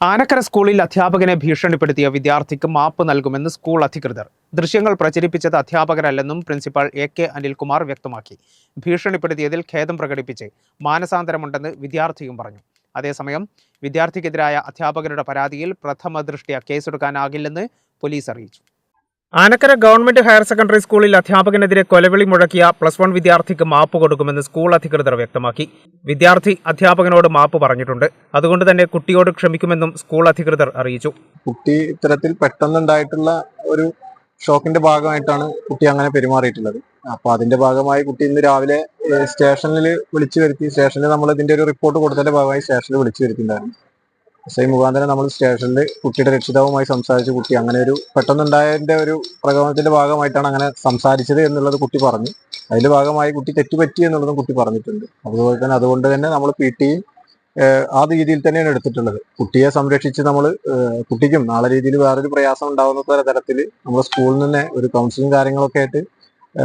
ആനക്കര സ്കൂളിൽ അധ്യാപകനെ ഭീഷണിപ്പെടുത്തിയ വിദ്യാർത്ഥിക്ക് മാപ്പ് നൽകുമെന്ന് സ്കൂൾ അധികൃതർ. ദൃശ്യങ്ങൾ പ്രചരിപ്പിച്ചത് അധ്യാപകരല്ലെന്നും പ്രിൻസിപ്പൽ എ കെ അനിൽകുമാർ വ്യക്തമാക്കി. ഭീഷണിപ്പെടുത്തിയതിൽ ഖേദം പ്രകടിപ്പിച്ച് മാനസാന്തരമുണ്ടെന്ന് വിദ്യാർത്ഥിയും പറഞ്ഞു. അതേസമയം വിദ്യാർത്ഥിക്കെതിരായ അധ്യാപകരുടെ പരാതിയിൽ പ്രഥമ ദൃഷ്ടിയ കേസെടുക്കാനാകില്ലെന്ന് പോലീസ് അറിയിച്ചു. ആനക്കര ഗവൺമെന്റ് ഹയർ സെക്കൻഡറി സ്കൂളിൽ അധ്യാപകനെതിരെ കൊലവിളി മുഴക്കിയ പ്ലസ് വൺ വിദ്യാർത്ഥിക്ക് മാപ്പ് കൊടുക്കുമെന്ന് സ്കൂൾ അധികൃതർ വ്യക്തമാക്കി. വിദ്യാർത്ഥി അധ്യാപകനോട് മാപ്പ് പറഞ്ഞിട്ടുണ്ട്. അതുകൊണ്ട് തന്നെ കുട്ടിയോട് ക്ഷമിക്കുമെന്നും സ്കൂൾ അധികൃതർ അറിയിച്ചു. കുട്ടി ഇത്തരത്തിൽ പെട്ടെന്നുണ്ടായിട്ടുള്ള ഒരു ഷോക്കിന്റെ ഭാഗമായിട്ടാണ് കുട്ടി അങ്ങനെ പെരുമാറിയിട്ടുള്ളത്. അപ്പൊ അതിന്റെ ഭാഗമായി കുട്ടി ഇന്ന് രാവിലെ സ്റ്റേഷനിൽ വിളിച്ചു വരുത്തി സ്റ്റേഷനിൽ നമ്മൾ ഇതിന്റെ ഒരു റിപ്പോർട്ട് കൊടുത്തതിന്റെ ഭാഗമായി സ്റ്റേഷനിൽ വിളിച്ചു വരുത്തിയിട്ടുണ്ടായിരുന്നു എസ് ഐ മുഖാന്തരം നമ്മൾ സ്റ്റേഷനിൽ കുട്ടിയുടെ രക്ഷിതാവുമായി സംസാരിച്ച് കുട്ടി അങ്ങനെ ഒരു പെട്ടെന്നുണ്ടായതിന്റെ ഒരു പ്രകോപനത്തിന്റെ ഭാഗമായിട്ടാണ് അങ്ങനെ സംസാരിച്ചത് എന്നുള്ളത് കുട്ടി പറഞ്ഞു. അതിൽ ഭാഗമായി കുട്ടി തെറ്റുപറ്റി എന്നുള്ളതും കുട്ടി പറഞ്ഞിട്ടുണ്ട്. അതുപോലെ തന്നെ അതുകൊണ്ട് തന്നെ നമ്മൾ പി ടി ആ രീതിയിൽ തന്നെയാണ് എടുത്തിട്ടുള്ളത്. കുട്ടിയെ സംരക്ഷിച്ച് നമ്മൾ കുട്ടിക്കും നാളെ രീതിയിൽ വേറൊരു പ്രയാസം ഉണ്ടാകുന്ന തരത്തിൽ നമ്മൾ സ്കൂളിൽ നിന്ന് ഒരു കൗൺസിലിംഗ് കാര്യങ്ങളൊക്കെ ആയിട്ട്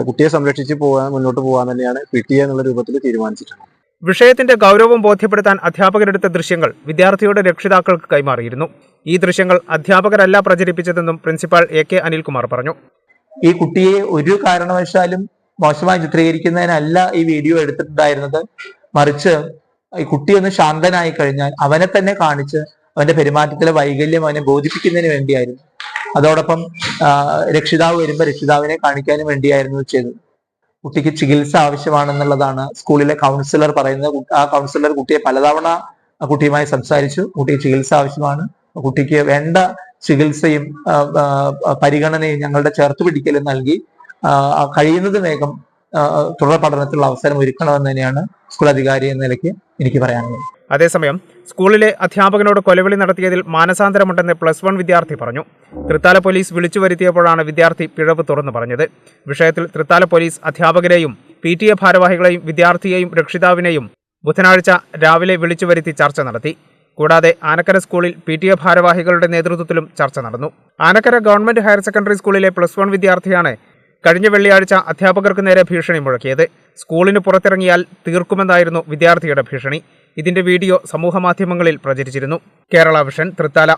കുട്ടിയെ സംരക്ഷിച്ച് പോകാൻ മുന്നോട്ട് പോകാൻ തന്നെയാണ് പി ടി എന്നുള്ള രൂപത്തിൽ തീരുമാനിച്ചിട്ടുള്ളത്. വിഷയത്തിന്റെ ഗൗരവം ബോധ്യപ്പെടുത്താൻ അധ്യാപകരെടുത്ത ദൃശ്യങ്ങൾ വിദ്യാർത്ഥിയുടെ രക്ഷിതാക്കൾക്ക് കൈമാറിയിരുന്നു. ഈ ദൃശ്യങ്ങൾ അധ്യാപകരല്ല പ്രചരിപ്പിച്ചതെന്നും പ്രിൻസിപ്പാൾ എ കെ അനിൽകുമാർ പറഞ്ഞു. ഈ കുട്ടിയെ ഒരു കാരണവശാലും മോശമായി ചിത്രീകരിക്കുന്നതിനല്ല ഈ വീഡിയോ എടുത്തിട്ടുണ്ടായിരുന്നത്. മറിച്ച് ഈ കുട്ടി ഒന്ന് ശാന്തനായി കഴിഞ്ഞാൽ അവനെ തന്നെ കാണിച്ച് അവന്റെ പെരുമാറ്റത്തിലെ വൈകല്യം അവനെ ബോധിപ്പിക്കുന്നതിന് വേണ്ടിയായിരുന്നു. അതോടൊപ്പം രക്ഷിതാവ് വരുമ്പോൾ രക്ഷിതാവിനെ കാണിക്കാനും വേണ്ടിയായിരുന്നു ചെയ്തത്. കുട്ടിക്ക് ചികിത്സ ആവശ്യമാണെന്നുള്ളതാണ് സ്കൂളിലെ കൗൺസിലർ പറയുന്നത്. ആ കൗൺസിലർ കുട്ടിയെ പലതവണ കുട്ടിയുമായി സംസാരിച്ചു. കുട്ടിക്ക് ചികിത്സ ആവശ്യമാണ്. കുട്ടിക്ക് വേണ്ട ചികിത്സയും പരിഗണനയും ഞങ്ങളുടെ ചേർത്ത് പിടിക്കലും നൽകി കഴിയുന്നത് വേഗം തുടർ പഠനത്തിലുള്ള അവസരം ഒരുക്കണമെന്ന് തന്നെയാണ് സ്കൂൾ അധികാരി എന്ന നിലയ്ക്ക് എനിക്ക് പറയാനുള്ളത്. അതേസമയം സ്കൂളിലെ അധ്യാപകനോട് കൊലവിളി നടത്തിയതിൽ മാനസാന്തരമുണ്ടെന്ന് പ്ലസ് വൺ വിദ്യാർത്ഥി പറഞ്ഞു. തൃത്താല പോലീസ് വിളിച്ചു വരുത്തിയപ്പോഴാണ് വിദ്യാർത്ഥി പിഴവ് തുറന്നു പറഞ്ഞത്. വിഷയത്തിൽ തൃത്താല പോലീസ് അധ്യാപകരെയും പി ടി എ ഭാരവാഹികളെയും വിദ്യാർത്ഥിയെയും രക്ഷിതാവിനെയും ബുധനാഴ്ച രാവിലെ വിളിച്ചു വരുത്തി ചർച്ച നടത്തി. കൂടാതെ ആനക്കര സ്കൂളിൽ പി ടി എ ഭാരവാഹികളുടെ നേതൃത്വത്തിലും ചർച്ച നടന്നു. ആനക്കര ഗവൺമെന്റ് ഹയർ സെക്കൻഡറി സ്കൂളിലെ പ്ലസ് വൺ വിദ്യാർത്ഥിയാണ് കഴിഞ്ഞ വെള്ളിയാഴ്ച അധ്യാപകർക്ക് നേരെ ഭീഷണി മുഴക്കിയത്. സ്കൂളിന് പുറത്തിറങ്ങിയാൽ തീർക്കുമെന്നായിരുന്നു വിദ്യാർത്ഥിയുടെ ഭീഷണി. ഇതിന്റെ വീഡിയോ സമൂഹമാധ്യമങ്ങളിൽ പ്രചരിച്ചിരുന്നു. കേരള വിഷൻ തൃത്താല.